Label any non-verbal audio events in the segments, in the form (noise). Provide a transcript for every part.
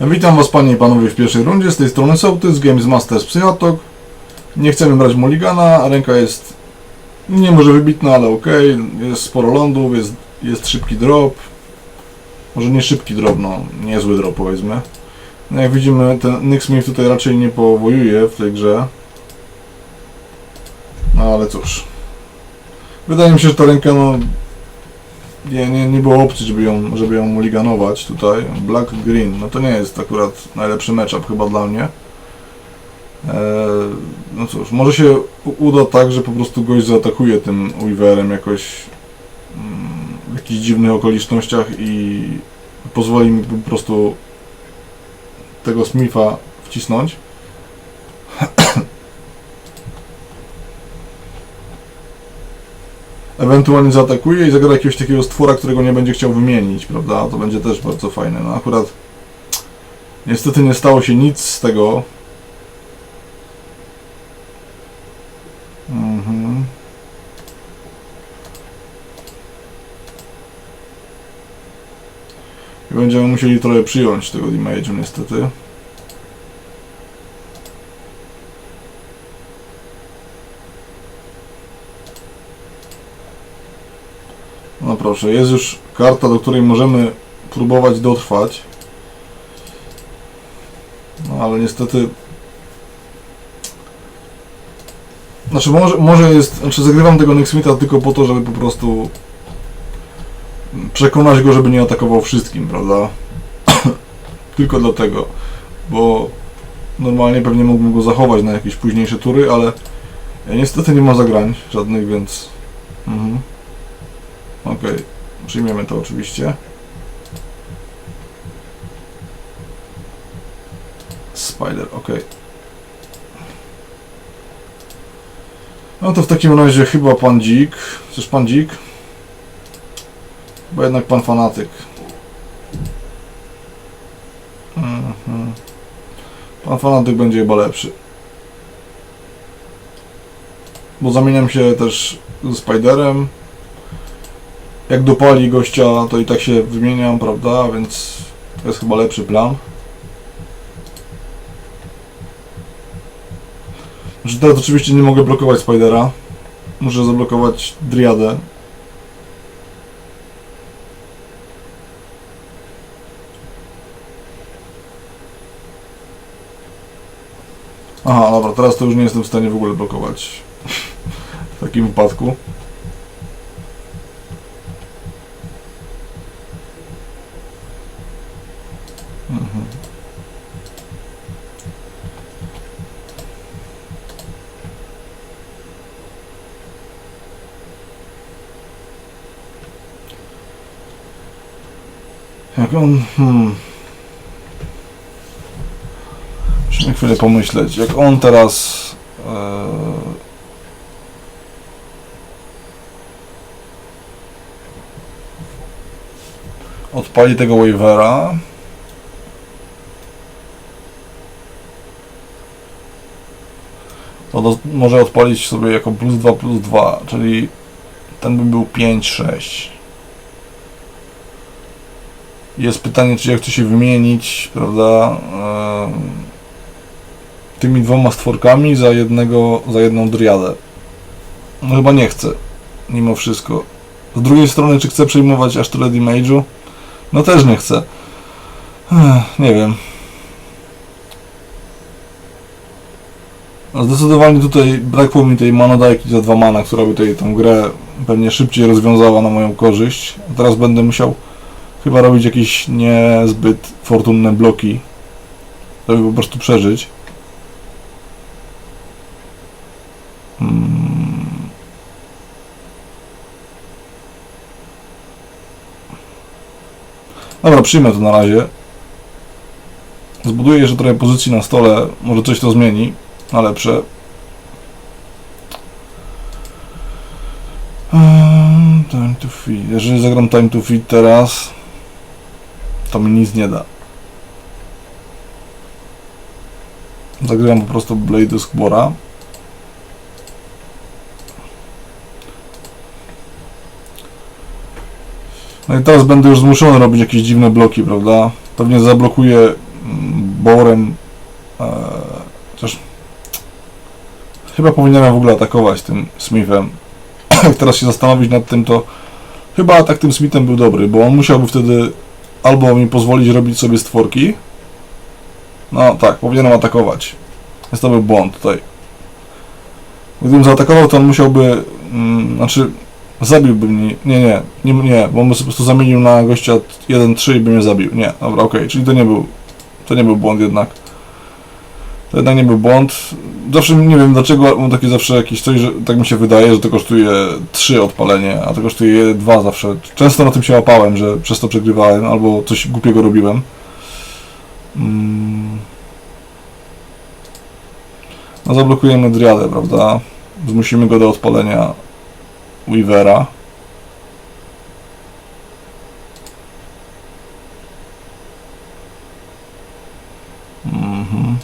Witam Was Panie i Panowie w pierwszej rundzie, z tej strony Sołtys, Games Masters Psychotok. Nie chcemy brać Mulligana, ręka jest nie może wybitna, ale ok, jest sporo lądów, jest, jest szybki drop. Może nie szybki drop, no niezły drop powiedzmy. No jak widzimy ten Nick Smith tutaj raczej nie powojuje w tej grze. No ale cóż. Wydaje mi się, że ta ręka no nie, nie, nie było opcji, żeby ją, żeby ją mulliganować tutaj. Black Green, no to nie jest akurat najlepszy matchup chyba dla mnie. Eee, no cóż, może się uda tak, że po prostu gość zaatakuje tym Weaverem jakoś mm, w jakichś dziwnych okolicznościach i pozwoli mi po prostu tego Smitha wcisnąć. Ewentualnie zaatakuje i zagra jakiegoś takiego stwora, którego nie będzie chciał wymienić, prawda? To będzie też bardzo fajne. No akurat niestety nie stało się nic z tego. Mhm. I będziemy musieli trochę przyjąć tego damage'u niestety. No proszę, jest już karta, do której możemy próbować dotrwać. No ale niestety... Znaczy może, może jest... Znaczy zagrywam tego Nick Smitha tylko po to, żeby po prostu przekonać go, żeby nie atakował wszystkim, prawda? (clears throat) tylko dlatego, bo normalnie pewnie mógłbym go zachować na jakieś późniejsze tury, ale ja niestety nie ma zagrań żadnych, więc... Okej, przyjmiemy to oczywiście. Spider, okej. No to w takim razie chyba pan dzik. Chcesz pan dzik? Bo jednak pan fanatyk. Mhm. Pan fanatyk będzie chyba lepszy. Bo zamieniam się też ze Spiderem jak dopali gościa, to i tak się wymieniam, prawda? Więc to jest chyba lepszy plan. Że teraz oczywiście nie mogę blokować Spidera. Muszę zablokować Driadę. Aha, dobra, teraz to już nie jestem w stanie w ogóle blokować. (laughs) w takim wypadku. Hmm. Musimy chwilę pomyśleć. Jak on teraz... E... Odpali tego waivera. to do, może odpalić sobie jako plus 2 plus 2, czyli ten by był 5, 6. Jest pytanie, czy ja chcę się wymienić, prawda, em, tymi dwoma stworkami za jednego, za jedną driadę. No chyba nie chcę, mimo wszystko. Z drugiej strony, czy chcę przejmować aż tyle damage'u? No też nie chcę. Ech, nie wiem. Zdecydowanie tutaj brakło mi tej manodajki za dwa mana, która by tutaj tą grę pewnie szybciej rozwiązała na moją korzyść. Teraz będę musiał chyba robić jakieś niezbyt fortunne bloki, żeby po prostu przeżyć. Hmm. Dobra, przyjmę to na razie. Zbuduję jeszcze trochę pozycji na stole, może coś to zmieni na lepsze. Ehm, Time to feed. Jeżeli zagram time to feed teraz, to mi nic nie da. Zagram po prostu Blade Skbora. No i teraz będę już zmuszony robić jakieś dziwne bloki, prawda? Pewnie zablokuję mm, Borem. E, chociaż chyba powinienem w ogóle atakować tym Smithem. (clears throat) Jak teraz się zastanowić nad tym, to chyba atak tym Smithem był dobry, bo on musiałby wtedy albo mi pozwolić robić sobie stworki. No tak, powinienem atakować. Jest to był błąd tutaj. Gdybym zaatakował, to on musiałby. Mm, znaczy, zabiłby mnie. Nie, nie, nie, nie, bo on by po prostu zamienił na gościa 1-3 i by mnie zabił. Nie, dobra, okej, czyli to nie był. To nie był błąd jednak. To jednak nie był błąd. Zawsze nie wiem dlaczego mam takie zawsze jakieś coś, że tak mi się wydaje, że to kosztuje 3 odpalenie, a to kosztuje 2 zawsze. Często na tym się łapałem, że przez to przegrywałem albo coś głupiego robiłem. Mm. No zablokujemy Driadę, prawda? Zmusimy go do odpalenia Weavera. Mhm.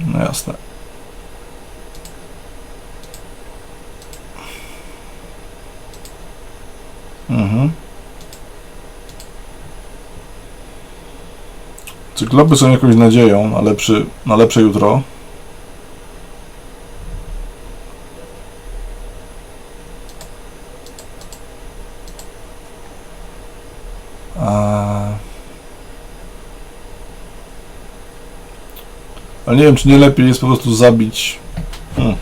No jasne. Mhm. Cyklopy są jakąś nadzieją na, lepszy, na lepsze jutro. Ale nie wiem, czy nie lepiej jest po prostu zabić. Hmm.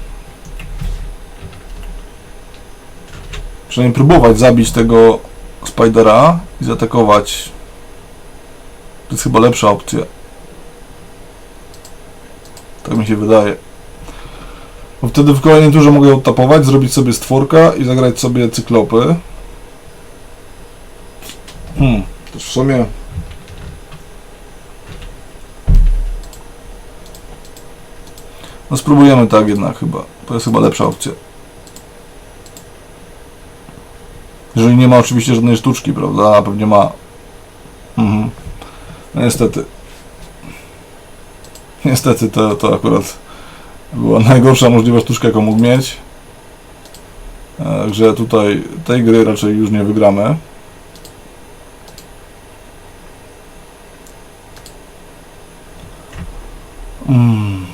Przynajmniej próbować zabić tego Spidera i zaatakować to jest chyba lepsza opcja. Tak mi się wydaje. Bo wtedy w kolejnej turze mogę odtapować, zrobić sobie stworka i zagrać sobie cyklopy. Hmm, to w sumie... No spróbujemy tak jednak chyba. To jest chyba lepsza opcja. Jeżeli nie ma oczywiście żadnej sztuczki, prawda? A pewnie ma. Niestety. Niestety to, to akurat była najgorsza możliwa sztuczka, jaką mógł mieć. Także tutaj tej gry raczej już nie wygramy. Mm.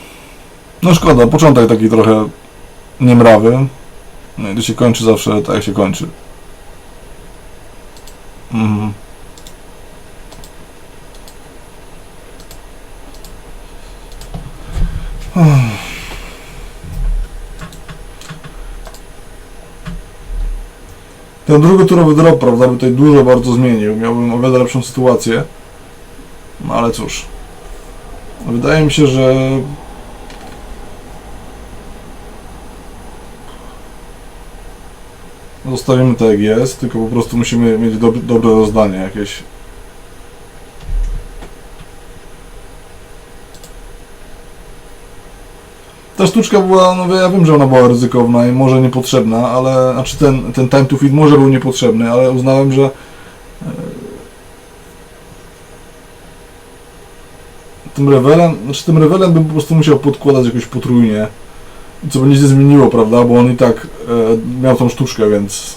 No szkoda, początek taki trochę niemrawy. No i to się kończy zawsze tak jak się kończy. Mhm. Ten drugoturowy drop, prawda, by tutaj dużo bardzo zmienił. Miałbym o wiele lepszą sytuację. No ale cóż. Wydaje mi się, że zostawimy tak jak jest, tylko po prostu musimy mieć dob dobre rozdanie jakieś. Ta sztuczka była, no ja wiem, że ona była ryzykowna i może niepotrzebna, ale, znaczy ten, ten time to feed może był niepotrzebny, ale uznałem, że e, tym revelem, znaczy tym revelem bym po prostu musiał podkładać jakoś potrójnie, co by nic nie zmieniło, prawda, bo on i tak e, miał tą sztuczkę, więc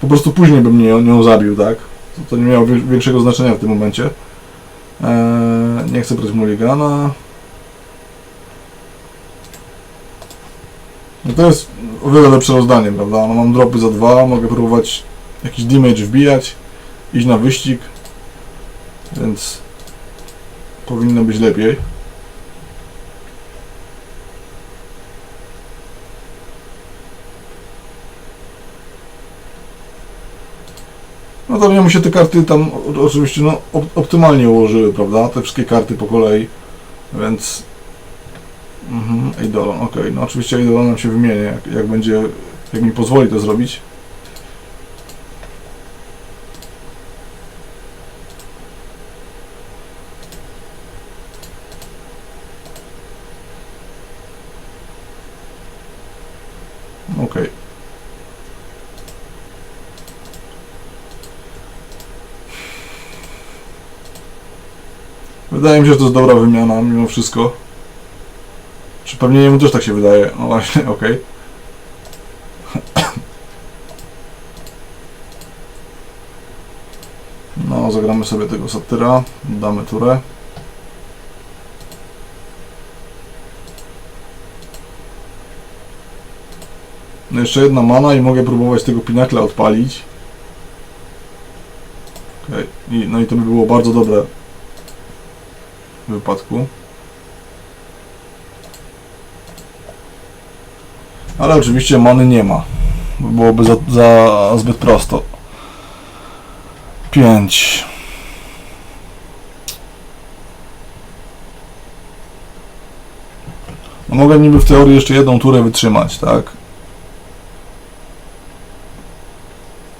po prostu później bym nią, nią zabił, tak, to, to nie miało większego znaczenia w tym momencie. E, nie chcę brać mulligana. No to jest o wiele lepsze rozdanie, prawda? No mam dropy za dwa, mogę próbować jakiś damage wbijać, iść na wyścig, więc powinno być lepiej. No to mnie mu się te karty tam oczywiście no, op- optymalnie ułożyły, prawda? Te wszystkie karty po kolei, więc Mhm, Eidolon, okej. No oczywiście Eidolon nam się wymieni, jak, jak będzie, jak mi pozwoli to zrobić. Okej. Wydaje mi się, że to jest dobra wymiana mimo wszystko. Czy pewnie jemu też tak się wydaje? No właśnie, okej. No, zagramy sobie tego satyra, damy turę. No jeszcze jedna mana i mogę próbować tego pinakla odpalić. Okej, I, no i to by było bardzo dobre w wypadku. Ale oczywiście many nie ma. Byłoby za, za zbyt prosto. 5. No mogę niby w teorii jeszcze jedną turę wytrzymać, tak?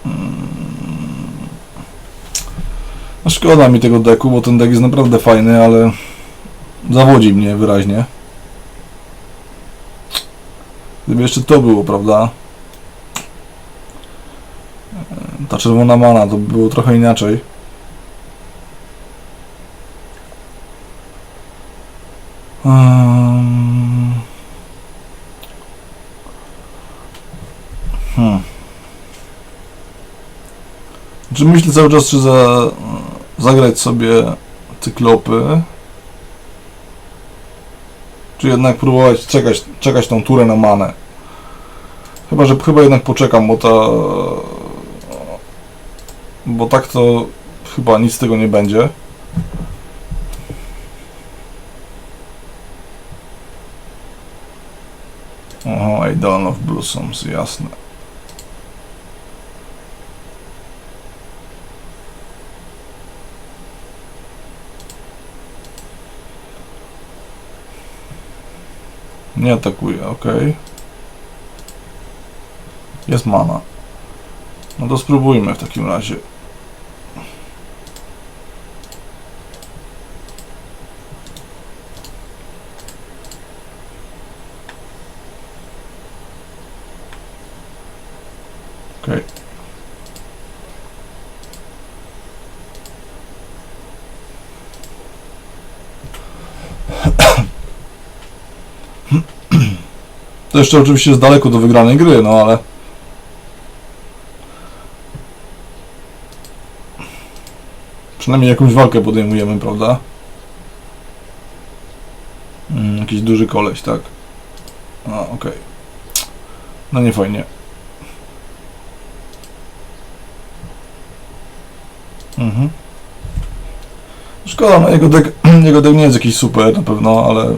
Mm. No szkoda mi tego deku, bo ten dek jest naprawdę fajny, ale zawodzi mnie wyraźnie. Gdyby jeszcze to było, prawda? Ta czerwona mana to by było trochę inaczej. Hmm. Czy myślę cały czas, czy za, zagrać sobie cyklopy? Czy jednak próbować czekać, czekać tą turę na manę? Chyba, że chyba jednak poczekam, bo ta... Bo tak to chyba nic z tego nie będzie. Oho, I Dawn of Blossoms, jasne. Nie atakuje, ok. Jest mana. No to spróbujmy w takim razie. Okej. To jeszcze oczywiście jest daleko do wygranej gry, no ale... Przynajmniej jakąś walkę podejmujemy, prawda? Mm, jakiś duży koleś, tak? A, okej. No nie fajnie. Mhm. Szkoda, no jego deck, (clears throat) jego deck nie jest jakiś super na pewno, ale...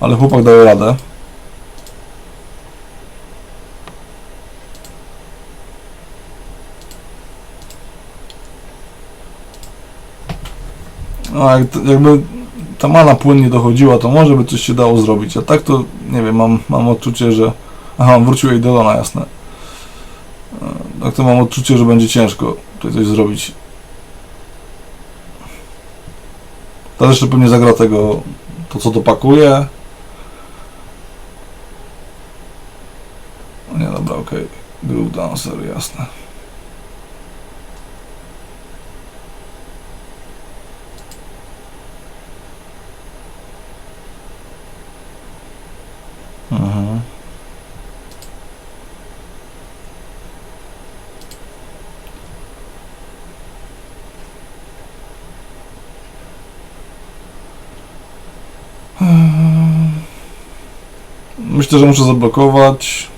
Ale chłopak daje radę. No, jak, jakby ta mana płynnie dochodziła, to może by coś się dało zrobić. A tak to, nie wiem, mam, mam odczucie, że... Aha, wrócił jej do Dona, jasne. E, Tak to mam odczucie, że będzie ciężko tutaj coś zrobić. Teraz jeszcze pewnie zagra tego, to co dopakuje. Nie, dobra, okej. Dancer, jasne. Mhm. Eee, Myślę, że muszę zablokować.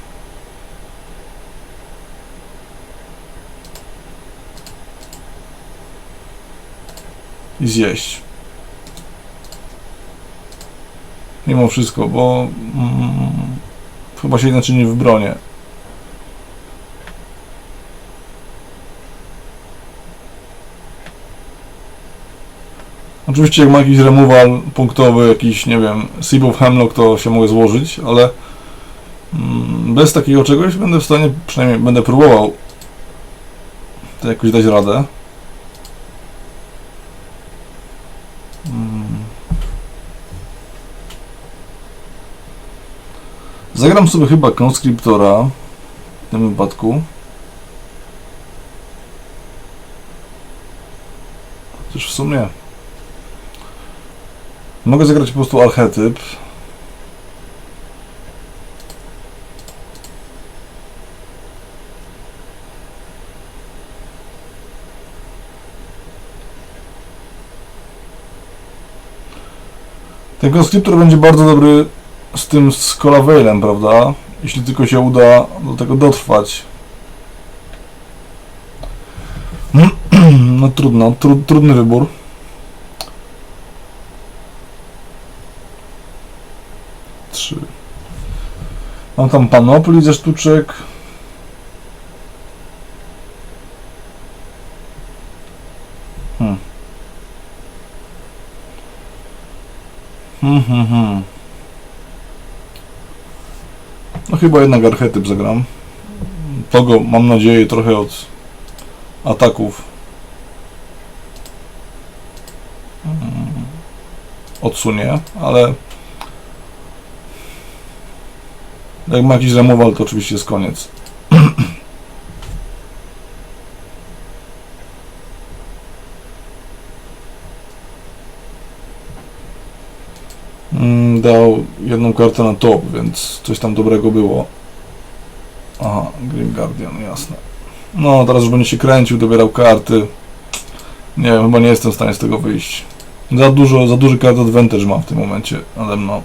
I zjeść. Mimo wszystko, bo mm, chyba się inaczej nie wybronię. Oczywiście jak ma jakiś removal punktowy, jakiś, nie wiem, Sip of Hemlock, to się mogę złożyć, ale mm, bez takiego czegoś będę w stanie, przynajmniej będę próbował to jakoś dać radę. Zagram sobie chyba konskryptora w tym wypadku. Chociaż w sumie mogę zagrać po prostu archetyp. Ten konskryptor będzie bardzo dobry z tym z Colavailem, prawda? Jeśli tylko się uda do tego dotrwać. No trudno, tru, trudny wybór. Trzy. Mam tam panopli ze sztuczek. Hmm. Hmm, hmm, hmm. No chyba jednak archetyp zagram. Tego mam nadzieję trochę od ataków mm, odsunie, ale jak ma jakiś removal to oczywiście jest koniec. Mm, dał jedną kartę na top, więc coś tam dobrego było. Aha, Grim Guardian, jasne. No, teraz już będzie się kręcił, dobierał karty. Nie wiem, chyba nie jestem w stanie z tego wyjść. Za dużo, za duży kart advantage mam w tym momencie nade mną.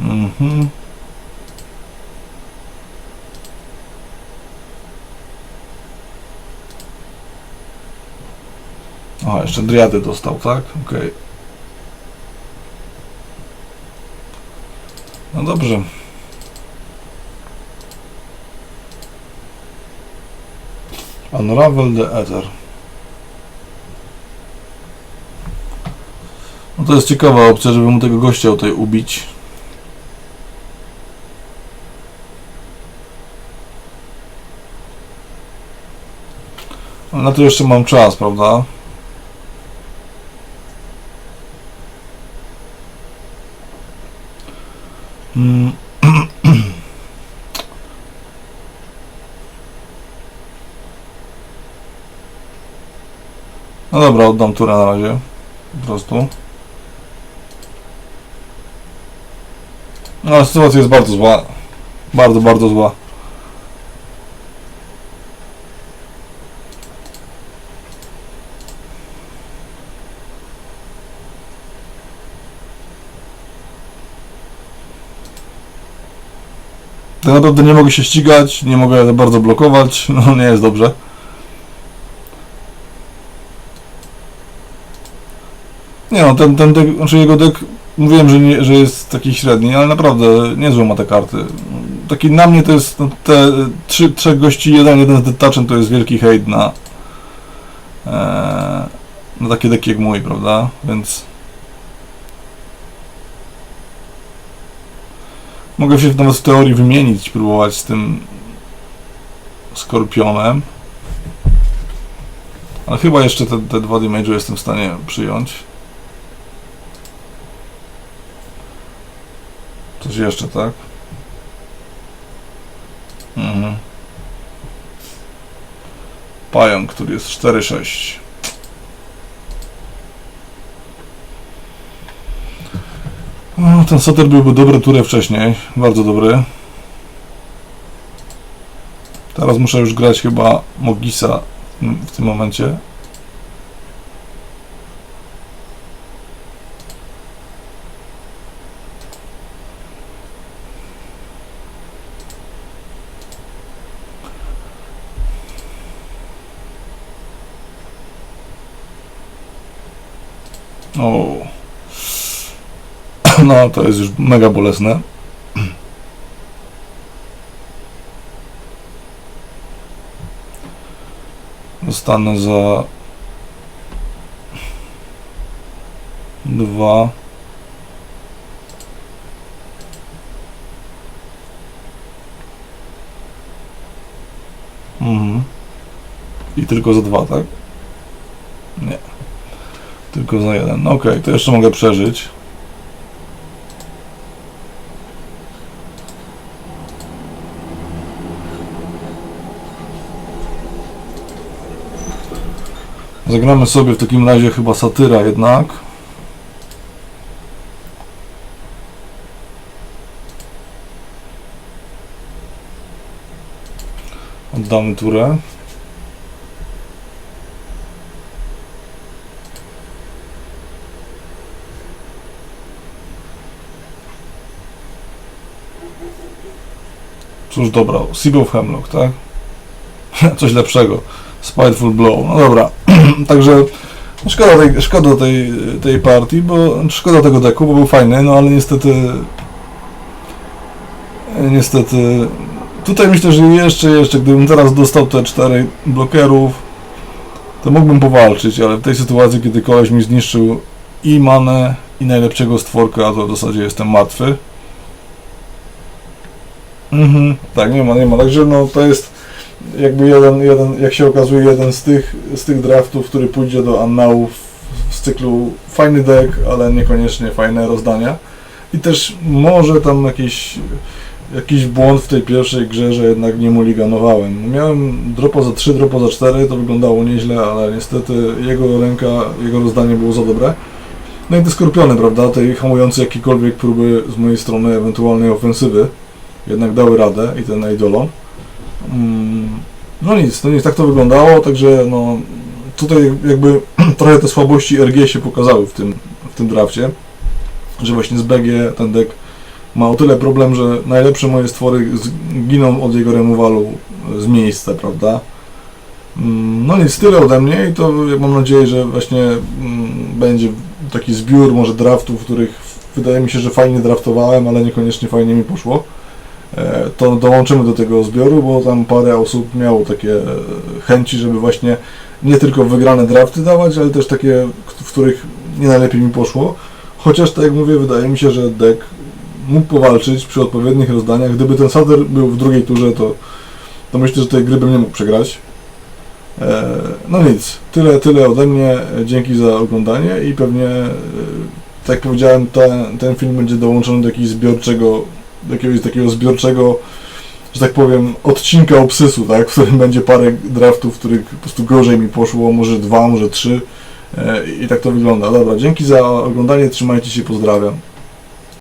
Mhm. Aha, jeszcze driady dostał, tak? Okej. No dobrze. Unravel the Ether. No to jest ciekawa opcja, żeby mu tego gościa tutaj ubić. Ale na to jeszcze mam czas, prawda? No dobra, oddam turę na razie. Po prostu. No, sytuacja jest bardzo zła. Bardzo, bardzo zła. Tak naprawdę nie mogę się ścigać, nie mogę za bardzo blokować, (laughs) no nie jest dobrze. Nie no, ten, ten deck, znaczy jego deck, mówiłem, że, nie, że jest taki średni, ale naprawdę niezłe ma te karty. Taki na mnie to jest, no, te trzy, trzech gości, jeden, jeden z detachem to jest wielki hejt na, e, na takie deki jak mój, prawda? Więc Mogę się nawet w teorii wymienić, próbować z tym skorpionem. Ale chyba jeszcze te, te dwa damage jestem w stanie przyjąć. Coś jeszcze, tak? Mhm. Pająk, który jest 4-6. No, ten Soter byłby dobry turę wcześniej, bardzo dobry. Teraz muszę już grać chyba Mogisa w tym momencie. O. No, to jest już mega bolesne. Dostanę za dwa. Mhm. I tylko za dwa, tak? Nie. Tylko za jeden. No okej, to jeszcze mogę przeżyć. Zagramy sobie w takim razie chyba satyra jednak. Oddamy turę. Cóż dobra, Seagull Hemlock, tak? (laughs) Coś lepszego. Spiteful Blow. No dobra, (clears throat) także szkoda tej, szkoda tej, tej partii, bo szkoda tego deku, bo był fajny, no ale niestety niestety tutaj myślę, że jeszcze, jeszcze gdybym teraz dostał te cztery blokerów, to mógłbym powalczyć, ale w tej sytuacji, kiedy koleś mi zniszczył i manę, i najlepszego stworka, to w zasadzie jestem martwy. Mhm, tak, nie ma, nie ma. Także no to jest jakby jeden, jeden, jak się okazuje, jeden z tych, z tych draftów, który pójdzie do annałów z cyklu fajny deck, ale niekoniecznie fajne rozdania. I też może tam jakiś, jakiś błąd w tej pierwszej grze, że jednak nie muliganowałem. Miałem dropo za 3, dropo za 4, to wyglądało nieźle, ale niestety jego ręka, jego rozdanie było za dobre. No i te skorpiony, prawda, tej hamujące jakiekolwiek próby z mojej strony ewentualnej ofensywy, jednak dały radę i ten Eidolon. Mm, No nic, no nic, tak to wyglądało, także no tutaj jakby (clears throat) trochę te słabości RG się pokazały w tym, w tym drafcie, że właśnie z BG ten deck ma o tyle problem, że najlepsze moje stwory giną od jego remowalu z miejsca, prawda? Mm, No nic, tyle ode mnie i to mam nadzieję, że właśnie mm, będzie taki zbiór może draftów, których wydaje mi się, że fajnie draftowałem, ale niekoniecznie fajnie mi poszło. E, to dołączymy do tego zbioru, bo tam parę osób miało takie e, chęci, żeby właśnie nie tylko wygrane drafty dawać, ale też takie, w których nie najlepiej mi poszło. Chociaż, tak jak mówię, wydaje mi się, że deck mógł powalczyć przy odpowiednich rozdaniach. Gdyby ten Sader był w drugiej turze, to, to myślę, że tej gry bym nie mógł przegrać. E, No nic, tyle, tyle ode mnie. Dzięki za oglądanie i pewnie, tak jak powiedziałem, ten, ten film będzie dołączony do jakiegoś zbiorczego jakiegoś takiego zbiorczego, że tak powiem, odcinka obsysu, tak, w którym będzie parę draftów, w których po prostu gorzej mi poszło, może dwa, może trzy e, i tak to wygląda. Dobra, dzięki za oglądanie, trzymajcie się, pozdrawiam.